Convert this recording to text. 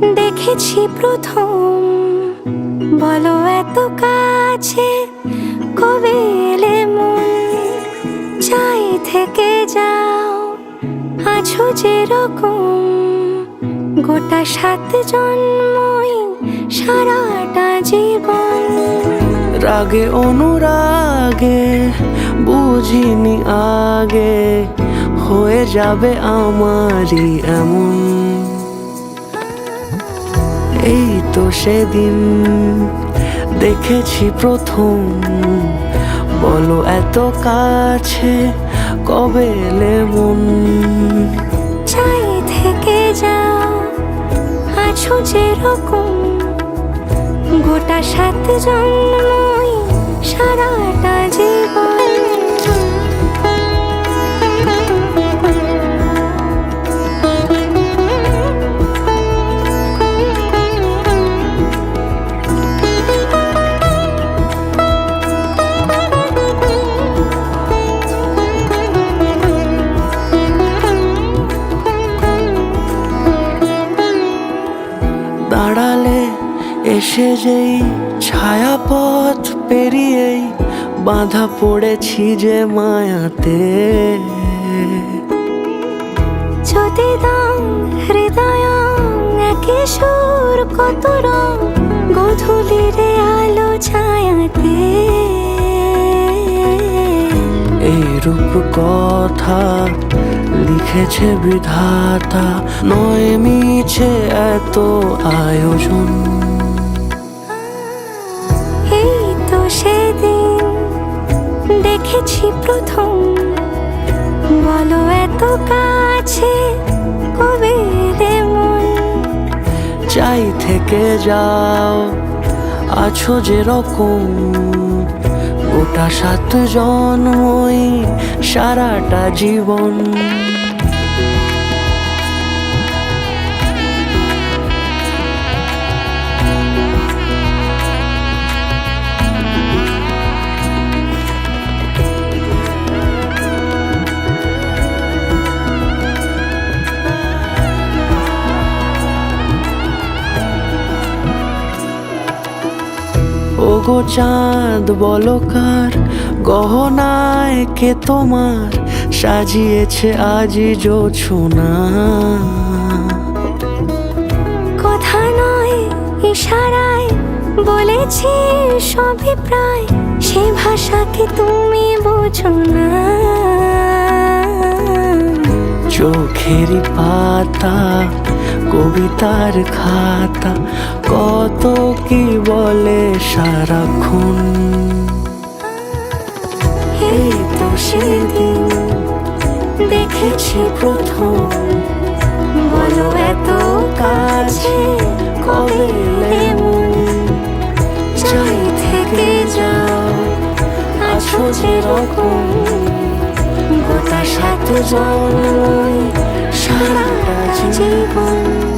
দেখেছি প্রথম। বলো এত কাছে কবে মন? চাই থেকে যাও, আছো যেরকম। গোটা সাত জন্মই সারাটা জীবন। রাগে, অনুরাগে, বুঝিনি আগে, হয়ে যাবে আমারই এমন। তো সেদিন দেখেছি প্রথম। বলো এত কাছে কবে এলে মন? চাই থেকে যাও, আছো যেরকম। গোটা সাত জন্মই এসে যেই ছায়াপথ পেরিয়েই বাঁধা পড়েছি যে মায়াতে। যদি দাও হৃদয় একে সুর কত রং গধূলিরে আলো ছায়াতে। এই রূপ কথা লিখেছে বিধাতা নয় মিছে এত আয়োজন। দেখেছি প্রথম। বলো এত কাছে কবে দেমন মন চাই থেকে যাও, আছো যেরকম গোটা সাত জন্মই সারাটা জীবন। ওগো চাঁদ, বলো কার? গহনায় কে তোমার? সাজিয়েছে আজি জোছনা। কথা নয়, ইশারায় বলেছি সবই প্রায়। সে ভাষাকে তুমি বোঝো না। চোখের পাতা, কবিতার খাতা, কত কি বলে সারাক্ষণ। এই তো সেদিন দেখেছি প্রথম। বলো এত কাছে কবে চাই থেকে যাও, আছো যেরকম। গোটা সাত জন্মই সারাটা জীবন।